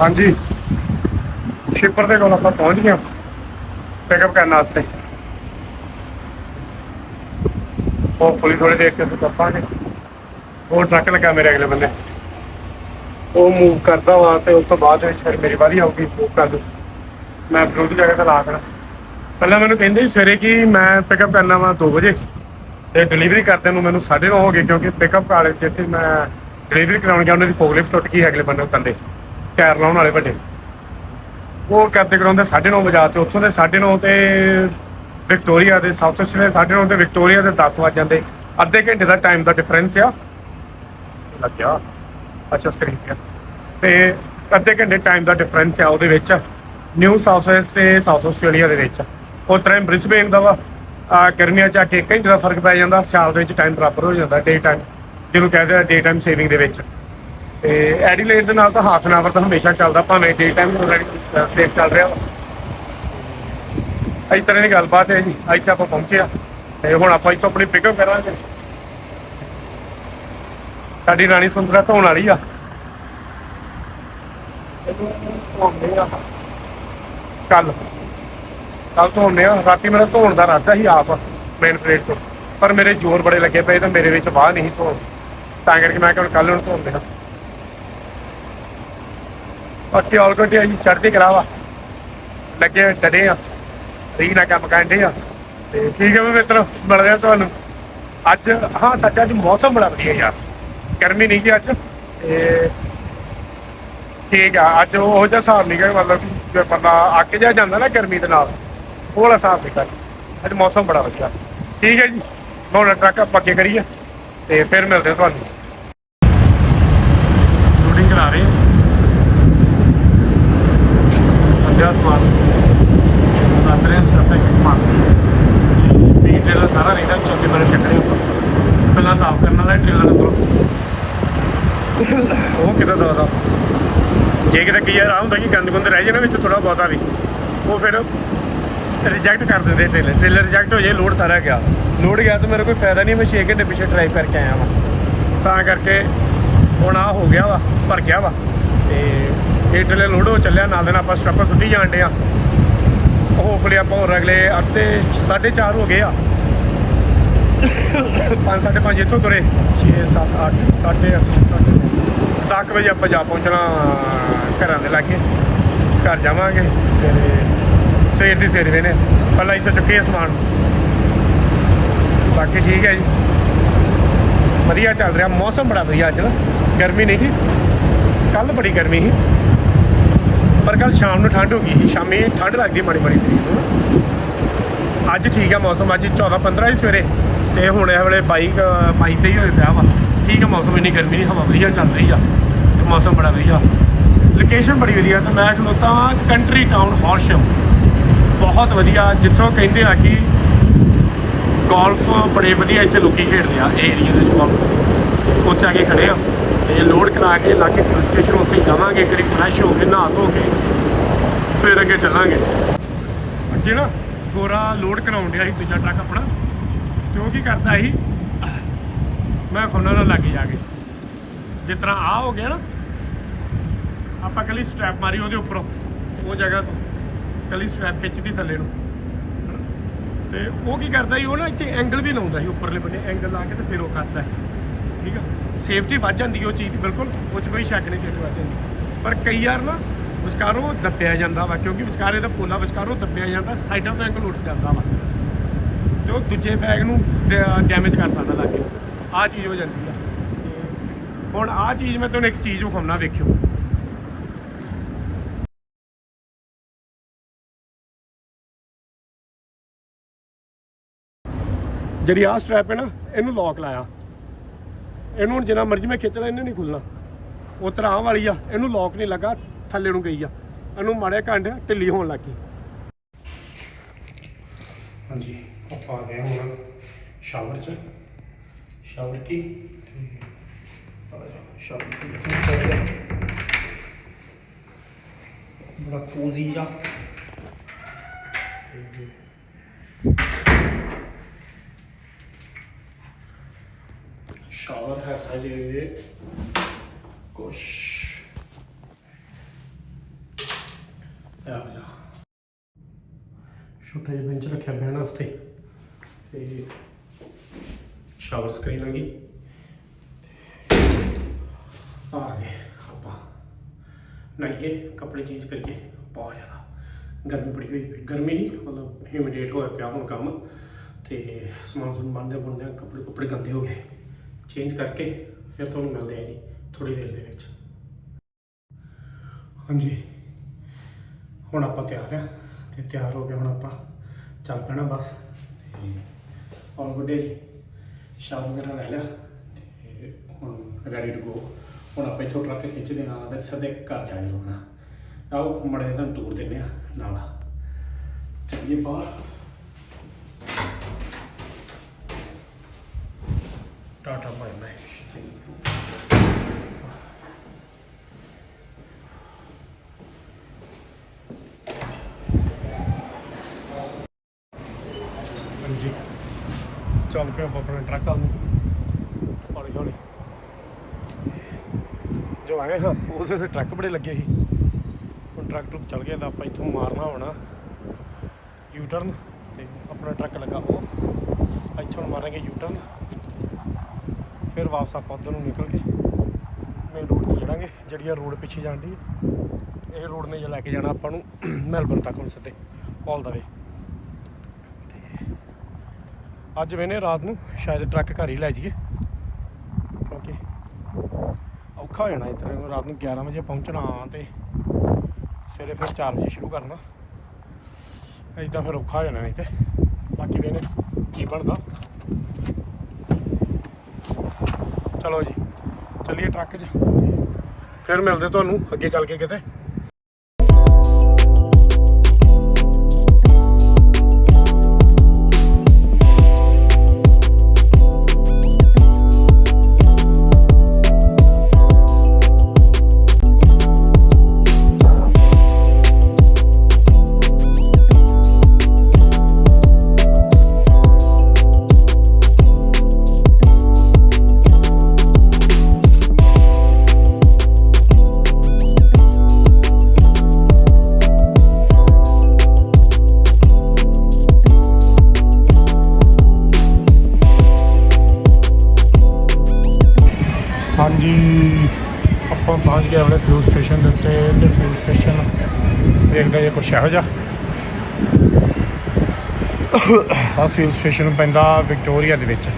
ਹਾਂਜੀ। ਸ਼ਿਪਰ ਦੇ ਕੋਲ ਆਪਾਂ ਪਹੁੰਚ ਗਏ ਪਿਕਅਪ ਕਰਨ ਵਾਸਤੇ। ਹੋਪਫੁਲੀ ਥੋੜੀ ਦੇਰ ਚ ਅਸੀਂ ਉਹ ਟਰੱਕ ਲੱਗਾ ਮੇਰੇ ਅਗਲੇ ਬੰਦੇ। ਉਹ ਮੂਵ ਕਰਦਾ ਵਾ ਤੇ ਉਸ ਤੋਂ ਬਾਅਦ ਵਿੱਚ ਫਿਰ ਮੇਰੀ ਵਾਰੀ ਆਊਗੀ ਮੂਵ ਕਰ ਦੂ ਮੈਂ ਵਿਰੋਧੀ ਜਗ੍ਹਾ ਤੇ ਲਾ ਦੇਣਾ। ਪਹਿਲਾਂ ਮੈਨੂੰ ਕਹਿੰਦੇ ਸੀ ਸਵੇਰੇ ਕਿ ਮੈਂ ਪਿਕਅਪ ਕਰਨਾ ਵਾ 2 ਵਜੇ। ਤੇ ਡਿਲੀਵਰੀ ਕਰਦੇ ਨੂੰ ਮੈਨੂੰ 9:30 ਹੋ ਗਏ ਕਿਉਂਕਿ ਪਿਕਅਪ ਵਾਲੇ ਜਿੱਥੇ ਮੈਂ ਡਿਲੀਵਰੀ ਕਰਾਉਣ ਗਿਆ, ਉਹਨਾਂ ਦੀ ਫੋਗਲਿਫਟ ਟੁੱਟ ਗਈ ਅਗਲੇ ਬੰਦੇ ਕੰਦੇ ਟਾਇਰ ਲਾਉਣ ਵਾਲੇ ਵੱਡੇ। ਉਹ ਕਰਦੇ ਕਰਾਉਂਦੇ 9:30 ਵਜਾ ਤੇ ਉੱਥੋਂ ਦੇ 9:30 ਤੇ ਵਿਕਟੋਰੀਆ ਦੇ ਸਾਊਥ ਆਸਟ੍ਰੇਲੀਆ 9:30 ਤੇ ਵਿਕਟੋਰੀਆ ਦੇ 10 ਵਜ ਜਾਂਦੇ। ਅੱਧੇ ਘੰਟੇ ਦਾ ਟਾਈਮ ਦਾ ਡਿਫਰੈਂਸ ਆ। ਲੱਗਿਆ। ਅੱਛਾ ਸਕਰੀਨ ਤੇ ਤੇ ਅੱਧੇ ਘੰਟੇ ਟਾਈਮ ਦਾ ਡਿਫਰੈਂਸ ਆ ਉਹਦੇ ਵਿੱਚ। ਨਿਊ ਸਾਊਥ ਵੇਲਸ ਤੇ ਸਾਊਥ ਆਸਟ੍ਰੇਲੀਆ ਦੇ ਵਿੱਚ। ਉਸ ਤਰ੍ਹਾਂ ਬ੍ਰਿਸਬੇਨ ਦਾ ਵਾ। ਆ, ਗਰਮੀਆਂ ਚ ਆ ਕੇ ਇੱਕ ਘੰਟੇ ਦਾ ਫ਼ਰਕ ਪੈ ਜਾਂਦਾ। ਸਿਆਲ ਦੇ ਵਿੱਚ ਟਾਈਮ ਬਰਾਬਰ ਹੋ ਜਾਂਦਾ ਡੇ ਟਾਈਮ ਜਿਹਨੂੰ ਕਹਿੰਦੇ ਆ ਡੇ ਟਾਈਮ ਸੇਵਿੰਗ ਦੇ ਵਿੱਚ। ਤੇ ਐਡੀਲੇਡ ਦੇ ਨਾਲ ਤਾਂ ਹਾਫ ਐਨ ਆਵਰ ਤਾਂ ਹਮੇਸ਼ਾ ਚੱਲਦਾ, ਭਾਵੇਂ ਡੇ ਟਾਈਮ ਸੇਫ ਚੱਲ ਰਿਹਾ ਵਾ। ਇਸ ਤਰ੍ਹਾਂ ਦੀ ਗੱਲਬਾਤ ਹੈ ਜੀ, ਇੱਥੇ ਆਪਾਂ ਪਹੁੰਚੇ ਆ ਤੇ ਹੁਣ ਆਪਾਂ ਇੱਥੋਂ ਆਪਣੀ ਪਿਕਅਪ ਕਰਾਂਗੇ। ਸਾਡੀ ਰਾਣੀ ਸੁੰਦਰਾ ਧੋਣ ਵਾਲੀ ਆ। ਕੱਲ ਕੱਲ ਧੋਣੇ ਆ। ਰਾਤੀ ਮੇਰਾ ਧੋਣ ਦਾ ਇਰਾਦਾ ਸੀ ਆਪ ਮੇਨ ਪਲੇਟ ਤੋਂ। ਪਰ ਮੇਰੇ ਜ਼ੋਰ ਬੜੇ ਲੱਗੇ ਪਏ ਤਾਂ ਮੇਰੇ ਵਿੱਚ ਵਾਹ ਨਹੀਂ ਧੋਣ। ਤਾਂ ਕਰਕੇ ਮੈਂ ਕਿਹਾ ਕੱਲ ਨੂੰ ਧੋਂਦੇ ਆ। ਬਾਕੀ ਆਲ ਗੁੱਡ ਆ ਜੀ, ਚੜ੍ਹਦੀ ਕਰਾਵਾ ਲੱਗੇ ਡੜੇ ਆ ਰੀ ਨਾ ਕੰਮ ਕਰਦੇ ਆ। ਤੇ ਠੀਕ ਹੈ ਵੀ ਮਿੱਤਰੋ ਮਿਲਦੇ ਆ ਤੁਹਾਨੂੰ। ਅੱਜ, ਹਾਂ, ਸੱਚ, ਅੱਜ ਮੌਸਮ ਬੜਾ ਵਧੀਆ ਯਾਰ। ਗਰਮੀ ਨਹੀਂ ਜੀ ਅੱਜ। ਤੇ ਠੀਕ ਆ, ਅੱਜ ਉਹ ਜਿਹਾ ਹਿਸਾਬ ਨਹੀਂ ਗਾ, ਮਤਲਬ ਜੇ ਬੰਦਾ ਅੱਕ ਜਾ ਜਾਂਦਾ ਨਾ ਗਰਮੀ ਦੇ ਨਾਲ, ਉਹ ਵਾਲਾ ਹਿਸਾਬ ਨਹੀਂ ਕਰ ਅੱਜ ਮੌਸਮ ਬੜਾ ਵਧੀਆ। ਠੀਕ ਹੈ ਜੀ। ਹੁਣ ਟਰੱਕ ਆਪਾਂ ਅੱਗੇ ਕਰੀਏ। ਤੇ ਫਿਰ ਮਿਲਦੇ ਤੁਹਾਨੂੰ ਲੋਡਿੰਗ ਕਰਾ ਰਹੇ ਹਾਂ ਪੰਜਾਹ ਸਮਾਨ। ਅੰਦਰ ਸਟੱਫ ਹੈ ਤੇ ਟ੍ਰੇਲਰ ਸਾਰਾ ਰਹਿੰਦਾ ਚੌਕੇ ਮੇਰੇ ਚੱਕਣੇ ਉੱਪਰ ਪਹਿਲਾਂ ਸਾਫ਼ ਕਰਨ ਵਾਲਾ ਟ੍ਰੇਲਰ ਅੰਦਰੋਂ। ਉਹ ਕਿਦਾਂ ਦਵਾਦਾ ਜੇ ਕਿਤੇ ਕੀ ਯਾਰ ਆ ਹੁੰਦਾ ਕਿ ਗੰਦ ਗੁੰਦ ਰਹਿ ਜਾਣਾ ਵਿੱਚ ਥੋੜਾ ਬਹੁਤਾ ਵੀ, ਉਹ ਫਿਰ ਰਿਜੈਕਟ ਕਰ ਦਿੰਦੇ ਟ੍ਰੇਲਰ ਟ੍ਰੇਲਰ ਰਿਜੈਕਟ ਹੋ ਜੇ ਲੋਡ ਸਾਰਾ ਗਿਆ। ਲੋਡ ਗਿਆ ਤਾਂ ਮੇਰੇ ਕੋਈ ਫਾਇਦਾ ਨਹੀਂ, ਮੈਂ 6 ਘੰਟੇ ਪਿੱਛੇ ਡਰਾਈਵ ਕਰਕੇ ਆਇਆ ਵਾਂ। ਤਾਂ ਕਰਕੇ ਹੁਣ ਆ ਹੋ ਗਿਆ ਵਾ, ਭਰ ਗਿਆ ਵਾ। ਤੇ ਇਹ ਟ੍ਰੇਲਰ ਲੋਡ ਚੱਲਿਆ, ਨਾਲ ਦੇ ਨਾਲ ਆਪਾਂ ਸਟੱਪਰ ਸੁੱਟੀ ਜਾਣ ਡੇ ਆ। ਹੋਪਫੁਲੀ ਆਪਾਂ ਹੋਰ ਅਗਲੇ ਅੱਧੇ 4:30 ਹੋ ਗਏ ਆ। 5 5:30 ਇੱਥੋਂ ਤੁਰੇ। 6 7 8 8:30 10 ਵਜੇ ਆਪਾਂ ਜਾ ਪਹੁੰਚਣਾ ਘਰਾਂ ਦੇ ਲਾਗੇ। ਘਰ ਜਾਵਾਂਗੇ। ਸਵੇਰੇ, ਸਵੇਰ ਦੀ ਸਵੇਰ ਵੇਨੇ ਪਹਿਲਾਂ ਇੱਥੋਂ ਚੁੱਕੇ ਸਮਾਨ। ਬਾਕੀ ਠੀਕ ਹੈ ਜੀ। ਵਧੀਆ ਚੱਲ ਰਿਹਾ। ਮੌਸਮ ਬੜਾ ਵਧੀਆ ਅੱਜ ਨਾ। ਗਰਮੀ ਨਹੀਂ ਸੀ। ਕੱਲ ਬੜੀ ਗਰਮੀ ਸੀ। ਪਰ ਕੱਲ ਸ਼ਾਮ ਨੂੰ ਠੰਡ ਹੋ ਗਈ ਸੀ, ਸ਼ਾਮੀ ਠੰਡ ਲੱਗਦੀ ਮਾੜੀ ਮਾੜੀ ਸੀ ਅੱਜ ਠੀਕ ਹੈ ਮੌਸਮ, ਅੱਜ 14 15 ਹੀ ਸਵੇਰੇ, ਤੇ ਹੁਣ ਇਹ ਵੇਲੇ 22 22 ਤੇ ਹੀ ਹੋਇਆ ਪਿਆ ਵਾ। ਠੀਕ ਹੈ ਮੌਸਮ, ਇੰਨੀ ਗਰਮੀ ਨਹੀਂ, ਹਵਾ ਵਧੀਆ ਚੱਲ ਰਹੀ ਆ, ਤੇ ਮੌਸਮ ਬੜਾ ਵਧੀਆ। ਲੋਕੇਸ਼ਨ ਬੜੀ ਵਧੀਆ, ਤੇ ਮੈਂ ਖਲੋਤਾ ਕੰਟਰੀ ਟਾਊਨ ਹੌਰਸ਼ਮ ਬਹੁਤ ਵਧੀਆ, ਜਿੱਥੋਂ ਕਹਿੰਦੇ ਆ ਕਿ ਗੋਲਫ ਬੜੇ ਵਧੀਆ ਇੱਥੇ ਲੋਕੀ ਖੇਡਦੇ ਆ ਇਹ ਏਰੀਆ ਦੇ ਵਿੱਚ ਗੋਲਫ ਉੱਥੇ ਆ ਕੇ ਖੜੇ ਆ। ਤੇ ਲੋਡ ਕਰਾ ਕੇ ਲਾਗੇ ਸਿਵਲ ਸਟੇਸ਼ਨ ਉੱਥੇ ਜਾਵਾਂਗੇ ਕਰੀ ਫਰੈਸ਼ ਹੋ ਕੇ, ਨਹਾ ਧੋ ਕੇ, ਫਿਰ ਅੱਗੇ ਚੱਲਾਂਗੇ। ਅੱਗੇ ਨਾ ਗੋਰਾ ਲੋਡ ਕਰਾਉਣ ਡਿਆ ਸੀ ਦੂਜਾ ਟਰੱਕ ਆਪਣਾ। ਤੇ ਉਹ ਕੀ ਕਰਦਾ ਸੀ? ਮੈਂ ਖੋਨਾ ਨਾਲ ਲੱਗ ਜਾ ਕੇ। ਜਿਸ ਤਰ੍ਹਾਂ ਆ ਹੋ ਗਿਆ ਨਾ, ਆਪਾਂ ਕੱਲੀ ਸਟ੍ਰੈਪ ਮਾਰੀ ਉਹਦੇ ਉੱਪਰੋਂ। ਉਹ ਜਗ੍ਹਾ ਤੋਂ ਕੱਲੀ ਸਟ੍ਰੈਪ ਖਿੱਚਦੀ ਥੱਲੇ ਨੂੰ। ਤੇ ਉਹ ਕੀ ਕਰਦਾ ਸੀ, ਉਹ ਨਾ ਇੱਥੇ ਐਂਗਲ ਵੀ ਲਾਉਂਦਾ ਸੀ, ਉੱਪਰਲੇ ਬੰਨੇ ਐਂਗਲ ਲਾ ਕੇ ਤੇ ਫਿਰ ਉਹ ਕੱਸਦਾ ਸੀ। ਠੀਕ ਆ? ਸੇਫਟੀ ਵੱਧ ਜਾਂਦੀ ਉਹ ਚੀਜ਼ ਦੀ, ਬਿਲਕੁਲ। ਉਹ 'ਚ ਕੋਈ ਸ਼ੱਕ ਨਹੀਂ ਸੇਫਟੀ ਵੱਧ ਜਾਂਦੀ। ਪਰ ਕਈ ਵਾਰ ਨਾ ਵਿਚਕਾਰੋਂ ਦੱਬਿਆ ਜਾਂਦਾ ਵਾ, ਕਿਉਂਕਿ ਵਿਚਕਾਰੇ ਦਾ ਪੋਲਾ ਵਿਚਕਾਰੋਂ ਦੱਬਿਆ ਜਾਂਦਾ, ਸਾਈਡਾਂ ਤੋਂ ਐਂਗਲ ਉੱਠ ਜਾਂਦਾ ਵਾ। ਜੋ ਦੂਜੇ ਬੈਗ ਨੂੰ ਡੈਮੇਜ ਕਰ ਸਕਦਾ ਲੱਗੇ ਆ ਚੀਜ਼ ਹੋ ਜਾਂਦੀ ਆ। ਹੁਣ ਆ ਚੀਜ਼ ਮੈਂ ਤੁਹਾਨੂੰ ਇੱਕ ਚੀਜ਼ ਵਿਖਾਉਣਾ, ਵੇਖਿਓ। ਜਿਹੜੀ ਆ ਸਟ੍ਰੈਪ ਹੈ ਨਾ, ਇਹਨੂੰ ਲੌਕ ਲਾਇਆ। ਇਹਨੂੰ ਹੁਣ ਜਿੰਨਾ ਮਰਜ਼ੀ ਮੈਂ ਖਿੱਚ ਲਾਂ, ਇਹਨੇ ਨਹੀਂ ਖੁੱਲਣਾ। ਉਹ ਤਰ੍ਹਾਂ ਵਾਲੀ ਆ, ਇਹਨੂੰ ਲੌਕ ਨਹੀਂ ਲੱਗਾ, ਥੱਲੇ ਨੂੰ ਗਈ ਆ। ਇਹਨੂੰ ਮਾੜੇ ਘੰਟ ਢਿੱਲੀ ਹੋਣ ਲੱਗੀ ਹਾਂਜੀ, ਆਪਾਂ ਆ ਗਏ ਹੁਣ ਸ਼ਾਵਰ ਚ। ਸ਼ਾਵਰ ਕੀ? ਸ਼ਾਵਰ ਕੀ ਕਿੱਥੇ ਚੱਲਦਾ ਬੜਾ ਕੋਜ਼ੀ ਜਾ Allez, gauche. ਆਇਆ ਛੋਟਾ ਜਿਹਾ ਬੈਂਚ ਰੱਖਿਆ ਬਹਿਣ ਵਾਸਤੇ। ਤੇ ਸ਼ਾਵਰ ਸਕਰੀਨ ਆ ਆ ਗਏ ਆਪਾਂ। ਨਾਈਏ ਕੱਪੜੇ ਚੇਂਜ ਕਰਕੇ ਪਾ ਜਾਣਾ ਗਰਮੀ ਬੜੀ ਹੋਈ ਪਈ। ਗਰਮੀ ਨਹੀਂ ਮਤਲਬ ਹਿਊਮਿਡੇਟ ਹੋਇਆ ਪਿਆ ਹੁਣ ਕੰਮ। ਤੇ ਸਮਾਨ ਸਮੂਨ ਬੰਦੇ ਬੰਦੇ ਕੱਪੜੇ ਕੱਪੜੇ ਗੰਦੇ ਹੋ ਗਏ। ਚੇਂਜ ਕਰਕੇ ਫਿਰ ਤੁਹਾਨੂੰ ਮਿਲਦੇ ਆ ਜੀ ਥੋੜੀ ਦੇਰ ਦੇ ਵਿੱਚ। ਹਾਂਜੀ, ਹੁਣ ਆਪਾਂ ਤਿਆਰ ਆ ਤੇ ਤਿਆਰ ਹੋ ਕੇ ਹੁਣ ਆਪਾਂ ਚੱਲ ਪੈਣਾ ਬਸ। ਤੇ ਔਰ ਗੁੱਡੇ ਜੀ, ਸ਼ਾਮ ਵਗੈਰਾ ਲੈ ਲਿਆ ਤੇ ਹੁਣ ਰੈਡੀ ਟੂ ਗੋ ਹੁਣ ਆਪਾਂ ਇੱਥੋਂ ਟਰੱਕ ਖਿੱਚਦੇ ਆ ਤੇ ਸਿੱਧੇ ਘਰ ਜਾ ਕੇ ਰੁਕਣਾ। ਆਓ, ਮੜੇ ਤੁਹਾਨੂੰ ਟੂਰ ਦਿੰਦੇ ਆ ਨਾਲ। ਚੱਲੀਏ ਬਾਹਰ। ਟਾਟਾ ਬਾਈ ਬਾਈ ਹਾਂਜੀ। ਚੱਲ ਪਿਆ ਆਪਾਂ ਆਪਣੇ ਟਰੱਕ ਵੱਲ ਨੂੰ। ਹੌਲੀ ਹੌਲੀ। ਜੋ ਆਏ ਹਾਂ, ਉਹਦੇ ਤੇ ਟਰੱਕ ਬੜੇ ਲੱਗੇ ਸੀ। ਹੁਣ ਟਰੱਕ ਟੁੱਕ ਚੱਲ ਗਿਆ, ਤਾਂ ਆਪਾਂ ਇੱਥੋਂ ਮਾਰਨਾ ਹੋਣਾ। ਯੂ ਟਰਨ ਤੇ ਆਪਣਾ ਟਰੱਕ ਲੱਗਾ ਉਹ। ਇੱਥੋਂ ਮਾਰਾਂਗੇ ਯੂ ਟਰਨ ਫਿਰ ਵਾਪਸ ਆਪਾਂ ਉੱਧਰ ਨੂੰ ਨਿਕਲ ਕੇ ਮੇਨ ਰੋਡ ਤੇ ਚੜਾਂਗੇ, ਜਿਹੜੀ ਆ ਰੋਡ ਪਿੱਛੇ ਜਾਂਦੀ ਇਹ ਰੋਡ ਨੇ ਲੈ ਕੇ ਜਾਣਾ ਆਪਾਂ ਨੂੰ ਮੈਲਬਨ ਤੱਕ ਹੁਣ ਸਿੱਧੇ ਆਲ ਦਾ ਵੇ ਅੱਜ ਵੇਨੇ ਰਾਤ ਨੂੰ, ਸ਼ਾਇਦ ਟਰੱਕ ਘਰ ਹੀ ਲੈ ਜਾਈਏ। ਕਿਉਂਕਿ ਔਖਾ ਹੋ ਜਾਣਾ ਇਸ ਤਰ੍ਹਾਂ ਰਾਤ ਨੂੰ 11 ਵਜੇ ਪਹੁੰਚਣਾ ਤੇ ਸਵੇਰੇ ਫਿਰ 4 ਵਜੇ ਸ਼ੁਰੂ ਕਰਨਾ। ਇਦਾਂ ਫਿਰ ਔਖਾ ਹੋ ਜਾਣਾ ਨਹੀਂ ਤੇ ਬਾਕੀ ਵੇਨੇ ਕੀ ਬਣਦਾ। ਚਲੋ ਜੀ। ਚੱਲੀਏ ਟਰੱਕ 'ਚ। ਫਿਰ ਮਿਲਦੇ ਤੁਹਾਨੂੰ ਅੱਗੇ ਚੱਲ ਕੇ ਕਿਤੇ। ਕੁਛ ਇਹੋ ਜਿਹਾ ਆ ਫਿਊਲ ਸਟੇਸ਼ਨ ਪੈਂਦਾ ਵਿਕਟੋਰੀਆ ਦੇ ਵਿੱਚ।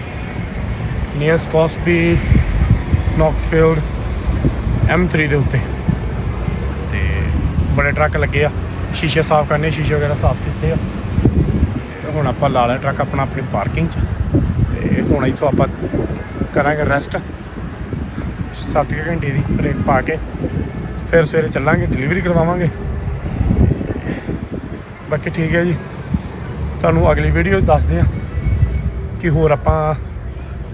ਨੀਅਰ ਸਕੌਸਬੀ ਨੌਕਸਫੀਲਡ M3 ਦੇ ਉੱਤੇ। ਤੇ ਬੜੇ ਟਰੱਕ ਲੱਗੇ ਆ। ਸ਼ੀਸ਼ੇ ਸਾਫ਼ ਕਰਨੇ, ਸ਼ੀਸ਼ੇ ਵਗੈਰਾ ਸਾਫ਼ ਕੀਤੇ ਆ। ਤੇ ਹੁਣ ਆਪਾਂ ਲਾ ਲਿਆ ਟਰੱਕ ਆਪਣਾ ਆਪਣੀ ਪਾਰਕਿੰਗ 'ਚ। ਤੇ ਹੁਣ ਇੱਥੋਂ ਆਪਾਂ ਕਰਾਂਗੇ ਰੈਸਟ 7 ਘੰਟੇ ਦੀ ਬ੍ਰੇਕ ਪਾ ਕੇ। ਫਿਰ ਸਵੇਰੇ ਚੱਲਾਂਗੇ ਡਿਲੀਵਰੀ ਕਰਵਾਵਾਂਗੇ। ਬਾਕੀ ਠੀਕ ਹੈ ਜੀ। ਤੁਹਾਨੂੰ ਅਗਲੀ ਵੀਡੀਓ 'ਚ ਦੱਸਦੇ ਹਾਂ ਕਿ ਹੋਰ ਆਪਾਂ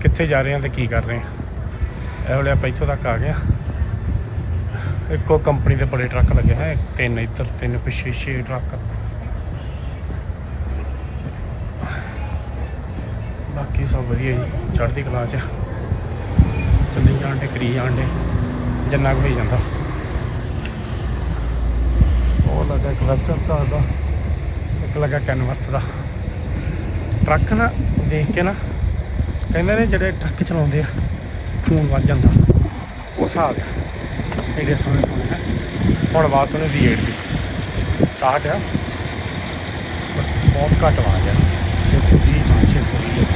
ਕਿੱਥੇ ਜਾ ਰਹੇ ਹਾਂ ਤੇ ਕੀ ਕਰ ਰਹੇ ਹਾਂ। ਇਹ ਵਾਲੇ ਆਪਾਂ ਇੱਥੋਂ ਤੱਕ ਆ ਗਏ ਹਾਂ। ਇੱਕੋ ਕੰਪਨੀ ਦੇ ਬੜੇ ਟਰੱਕ ਲੱਗੇ ਹੈ ਤਿੰਨ ਇੱਧਰ, ਤਿੰਨ ਪਿੱਛੇ ਛੇ ਟਰੱਕ ਬਾਕੀ ਸਭ ਵਧੀਆ ਜੀ, ਚੜ੍ਹਦੀ ਕਲਾ 'ਚ। ਚੱਲੀ ਜਾਣ ਦੇ ਕਰੀ ਜਾਣ ਦੇ ਜਿੰਨਾ ਕੁ ਹੋਈ ਜਾਂਦਾ। ਉਹ ਲੱਗਾ ਇੱਕ ਸਟਾਰ ਦਾ। ਇੱਕ ਲੱਗਾ ਕੈਨਵਸ ਦਾ। ਟਰੱਕ ਨਾ ਦੇਖ ਕੇ ਨਾ ਕਹਿੰਦੇ ਨੇ ਜਿਹੜੇ ਟਰੱਕ ਚਲਾਉਂਦੇ ਆ, ਖੂਨ ਵੱਜ ਜਾਂਦਾ। ਉਹ ਹਿਸਾਬ ਆ। ਇਹਦੇ ਸੋਹਣੇ ਸੋਹਣੇ ਹੈ ਹੁਣ ਆਵਾਜ਼ ਸੁਣੀ V8 ਦੀ। ਸਟਾਰਟ ਆ। but ਬਹੁਤ ਘੱਟ ਆਵਾਜ਼ ਆ। 620 ਹਾਂ 620 ਹੈ,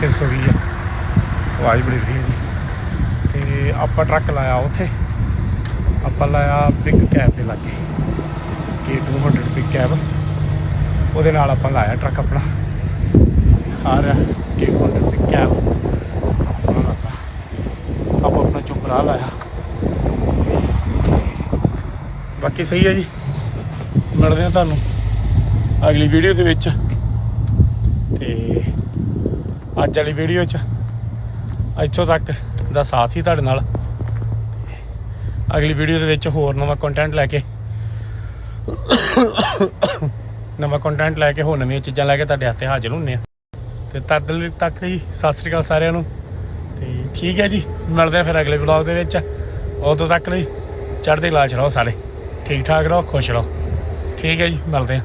ਛੇ ਸੌ ਵੀਹ ਆ। ਆਵਾਜ਼ ਬੜੀ ਵਧੀਆ ਜੀ ਤੇ ਆਪਾਂ ਟਰੱਕ ਲਾਇਆ ਉੱਥੇ। ਆਪਾਂ ਲਾਇਆ ਬਿਗ ਕੈਬ ਦੇ ਲਾਗੇ। ਕੇ 200 ਬਿਗ ਕੈਬ ਉਹਦੇ ਨਾਲ ਆਪਾਂ ਲਾਇਆ ਟਰੱਕ ਆਪਣਾ। ਆ ਰਿਹਾ ਕੇ 200 ਬਿਗ ਕੈਬ ਸੋਹਣਾ ਆਪਾਂ ਆਪਣਾ ਚੁੱਪ ਲਾਇਆ। ਬਾਕੀ ਸਹੀ ਹੈ ਜੀ। ਮਿਲਦੇ ਹਾਂ ਤੁਹਾਨੂੰ ਅਗਲੀ ਵੀਡੀਓ ਦੇ ਵਿੱਚ। ਤੇ ਅੱਜ ਵਾਲੀ ਵੀਡੀਓ 'ਚ। ਇੱਥੋਂ ਤੱਕ। ਦਾ ਸਾਥ ਹੀ ਤੁਹਾਡੇ ਨਾਲ। ਅਗਲੀ ਵੀਡੀਓ ਦੇ ਵਿੱਚ ਹੋਰ ਨਵਾਂ ਕੰਟੈਂਟ ਲੈ ਕੇ ਨਵਾਂ ਕੰਟੈਂਟ ਲੈ ਕੇ ਹੋਰ ਨਵੀਆਂ ਚੀਜ਼ਾਂ ਲੈ ਕੇ ਤੁਹਾਡੇ ਹੱਥੇ ਹਾਜ਼ਰ ਹੁੰਨੇ ਆ। ਤੇ ਤਦ ਤੱਕ ਲਈ ਸਤਿ ਸ੍ਰੀ ਅਕਾਲ ਸਾਰਿਆਂ ਨੂੰ। ਤੇ ਠੀਕ ਹੈ ਜੀ, ਮਿਲਦੇ ਆ ਫਿਰ ਅਗਲੇ ਵਲੌਗ ਦੇ ਵਿੱਚ। ਉਦੋਂ ਤੱਕ ਲਈ ਚੜ੍ਹਦੇ ਕਲਾ ਰਹੋ ਸਾਰੇ। ਠੀਕ ਠਾਕ ਰਹੋ, ਖੁਸ਼ ਰਹੋ। ਠੀਕ ਹੈ ਜੀ, ਮਿਲਦੇ ਹਾਂ